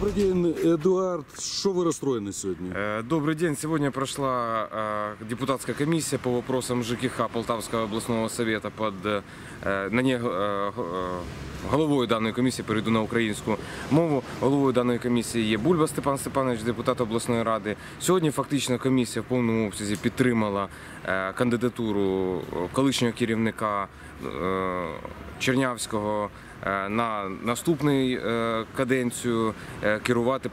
Добрый день, Эдуард. Что вы расстроены сегодня? Э, Добрый день. Сегодня прошла э, депутатская комиссия по вопросам ЖКХ Полтавского областного совета. Под, э, на ній, е, г- е, головою даної комісії перейду на українську мову. Головою даної комісії є Бульба Степан Степанович, депутат обласної ради. Сьогодні фактично комісія в повному обсязі підтримала е, кандидатуру колишнього керівника е, Чернявського е, на наступний е, каденцію е, керувати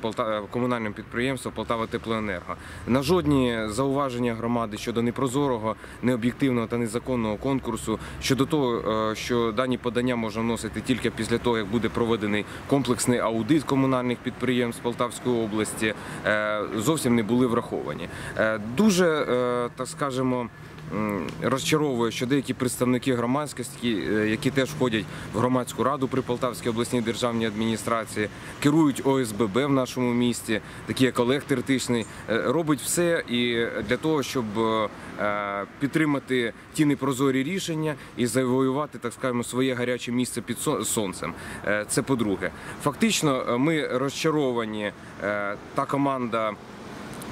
комунальним підприємством Полтава Теплоенерго. На жодні зауваження громади щодо непрозорого, необ'єктивного та незаконного конкурсу, щодо того, е, що дані подання можна вносити тільки після того, як буде проведений комплексний аудит комунальних підприємств Полтавської області, е, зовсім не були враховані. Е, Дуже, е, так скажемо, розчаровує, що деякі представники громадськості, е, які теж входять в громадську раду при Полтавській обласній державній адміністрації, керують ОСББ в нашому місті, такі як Олег Тертичний, е, робить все і для того, щоб е, підтримати ті непрозорі рішення і завоювати, так скажемо, своє гаряче місце під сонцем. Це по-друге. Фактично, ми розчаровані. Та команда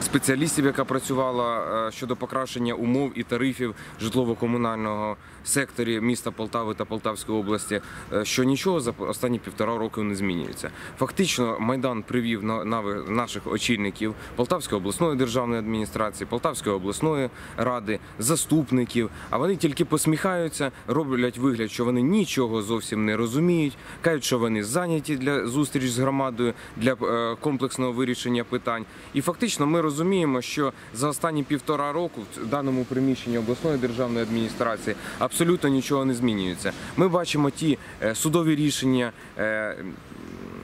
спеціалістів, яка працювала е, щодо покращення умов і тарифів житлово-комунального секторі міста Полтави та Полтавської області, е, що нічого за останні півтора року не змінюється. Фактично, майдан привів на на наших очільників Полтавської обласної державної адміністрації, Полтавської обласної ради, заступників. А вони тільки посміхаються, роблять вигляд, що вони нічого зовсім не розуміють, кажуть, що вони зайняті для зустріч з громадою для е, комплексного вирішення питань. І фактично ми розуміємо, що за останні півтора року в даному приміщенні обласної державної адміністрації абсолютно нічого не змінюється. Ми бачимо ті е, судові рішення. е,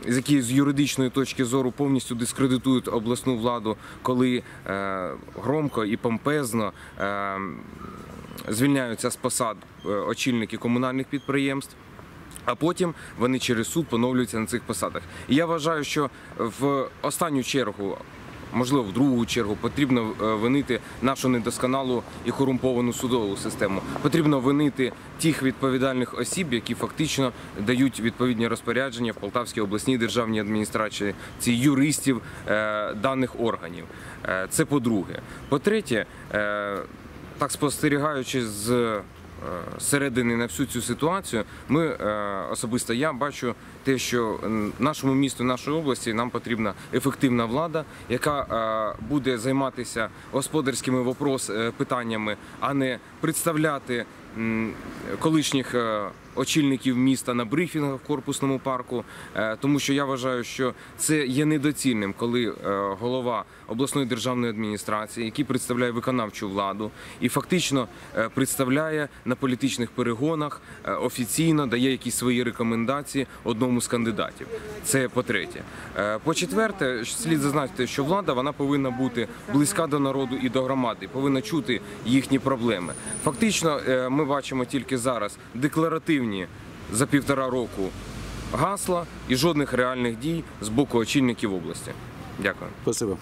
які з юридичної точки зору повністю дискредитують обласну владу, коли е, громко і помпезно звільняються з посад очільники комунальних підприємств. А потім вони через суд поновлюються на цих посадах. І я вважаю, що в останню чергу, можливо, в другу чергу, потрібно е, винити нашу недосконалу і корумповану судову систему. Потрібно винити тих відповідальних осіб, які фактично дають відповідні розпорядження в Полтавській обласній державній адміністрації, ці юристів е, даних органів. Е, Це по-друге. По-третє, е, так спостерігаючи з середини на всю цю ситуацію, ми е, особисто я бачу те, що нашому місту, нашій області нам потрібна ефективна влада, яка е, буде займатися господарськими вопрос е, питаннями, а не представляти колишніх. Очільників міста на брифінгах в корпусному парку, е, тому що я вважаю, що це є недоцільним, коли е, голова обласної державної адміністрації, який представляє виконавчу владу, і фактично е, представляє на політичних перегонах офіційно дає якісь свої рекомендації одному з кандидатів. Це по-третє. Е, По-четверте, слід зазначити, що влада вона повинна бути близька до народу і до громади, повинна чути їхні проблеми. Фактично, ми бачимо тільки зараз декларативні за півтора року гасла і жодних реальних дій з боку очільників області. Дякую. Спасибо.